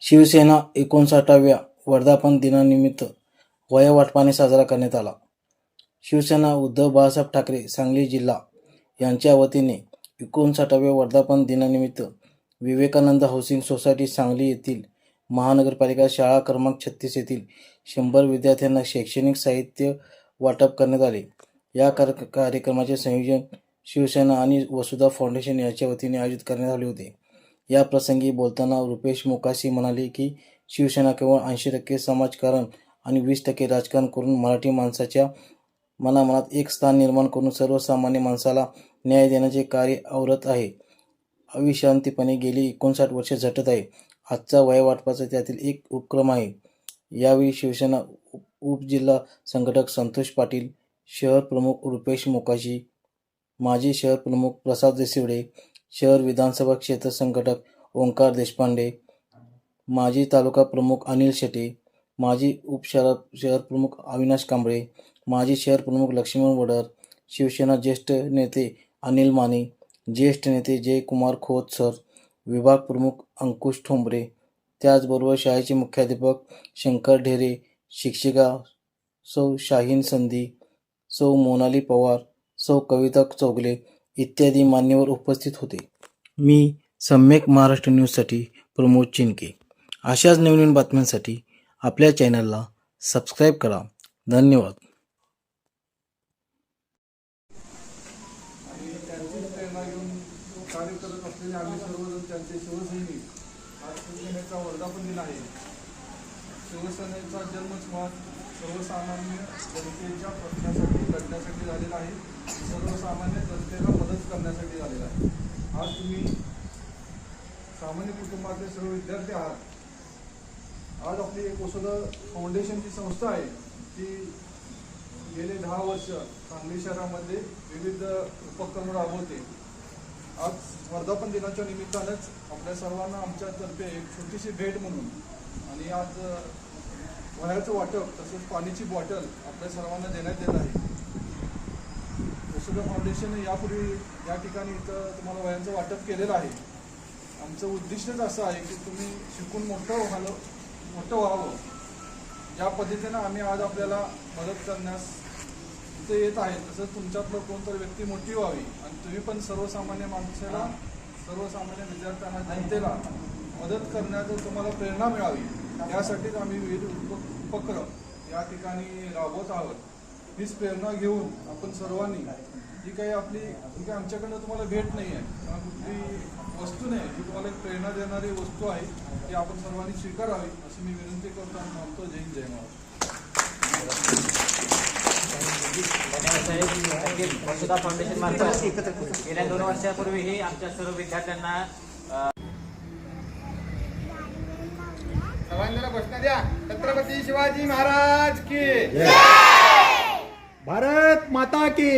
शिवसेना एकोणसाठाव्या वर्धापन दिनानिमित्त वयोवाटपाने साजरा करण्यात आला. शिवसेना उद्धव बाळासाहेब ठाकरे सांगली जिल्हा यांच्या वतीने एकोणसाठाव्या वर्धापन दिनानिमित्त विवेकानंद हाऊसिंग सोसायटी सांगली येथील महानगरपालिका शाळा क्रमांक छत्तीस येथील शंभर विद्यार्थ्यांना शैक्षणिक साहित्य वाटप करण्यात आले. या कार कार्यक्रमाचे संयोजन शिवसेना आणि वसुधा फाउंडेशन याच्या वतीने आयोजित करण्यात आले होते. या प्रसंगी बोलताना रुपेश मोकाशी म्हणाले की शिवसेना केवळ ऐंशी टक्के समाजकारण आणि वीस टक्के राजकारण करून मराठी माणसाच्या मनामनात एक स्थान निर्माण करून सर्वसामान्य माणसाला न्याय देण्याचे कार्य आवरत आहे. अविश्रांतीपणे गेली एकोणसाठ वर्षे झटत आहे. आजचा वयवाटपाचा त्यातील एक उपक्रम आहे. यावेळी शिवसेना उपजिल्हा संघटक संतोष पाटील शहर प्रमुख रुपेश मोकाशी माजी शहर प्रमुख प्रसाद देसिवडे शहर विधानसभा क्षेत्र संघटक ओंकार देशपांडे माजी तालुका प्रमुख अनिल शेटे माजी उपशहर शहर प्रमुख अविनाश कांबळे माजी शहर प्रमुख लक्ष्मण वडर शिवसेना ज्येष्ठ नेते अनिल माने ज्येष्ठ नेते जयकुमार खोत सर विभाग प्रमुख अंकुश ठोंबरे त्याचबरोबर शाळेचे मुख्याध्यापक शंकर ढेरे शिक्षिका सौ शाहीन संधी सौ मोनाली पवार सौ कविता चौगले इत्यादी मान्यवर उपस्थित होते. मी सम्यक महाराष्ट्र न्यूजसाठी प्रमोद चिनके अशाच नवीन बातम्यांसाठी आपल्या चॅनलला सबस्क्राईब करा. धन्यवाद. कार्य करत असलेले आम्ही सर्वजण त्यांचे शिवसैनिक. आज शिवसेनेचा वर्धापन दिन आहे. शिवसेनेचा जन्मच मुळात सर्वसामान्य जनतेच्या प्रश्नासाठी लढण्यासाठी झालेला आहे. सर्वसामान्य जनतेला मदत करण्यासाठी झालेला आहे. आज तुम्ही सामान्य कुटुंबातले सर्व विद्यार्थी आहात. आज आपली एक वसुधा फाउंडेशनची संस्था आहे. ती गेले दहा वर्ष सांगली शहरामध्ये विविध उपक्रम राबवते. आज वर्धापन दिनाच्या निमित्तानंच आपल्या सर्वांना आमच्यातर्फे एक छोटीशी भेट म्हणून आणि आज वयाचं वह्याचं वाटप तसंच पाण्याची बॉटल आपल्या सर्वांना देण्यात येत आहे. वसुधा फाउंडेशन यापूर्वी या ठिकाणी इथं तुम्हाला वयांचं वाटप केलेलं आहे. आमचं उद्दिष्टच असं आहे की तुम्ही शिकून मोठं व्हालं मोठं व्हावं. ज्या पद्धतीनं आम्ही आज आपल्याला मदत करण्यास इथे येत आहे तसंच तुमच्यातलं कोणतरी व्यक्ती मोठी व्हावी आणि तुम्ही पण सर्वसामान्य माणसाला सर्वसामान्य विद्यार्थ्यांना जनतेला मदत करण्याचं तुम्हाला प्रेरणा मिळावी. यासाठीच आम्ही विविध उप उपक्रम या ठिकाणी राबवत आहोत. हीच प्रेरणा घेऊन आपण सर्वांनी जी काही आपली जी काही आमच्याकडनं तुम्हाला भेट नाही आहे किंवा कुठली वस्तू नाही जी तुम्हाला एक प्रेरणा देणारी वस्तू आहे ती आपण सर्वांनी स्वीकारावी अशी मी विनंती करतो आणि म्हणतो जय हिंद, जय वसुधा फाउंडेशन मार्फत गेल्या दोन वर्षापूर्वीही आमच्या सर्व विद्यार्थ्यांना सर्वांना घोषणा द्या. छत्रपती शिवाजी महाराज की. भारत माता की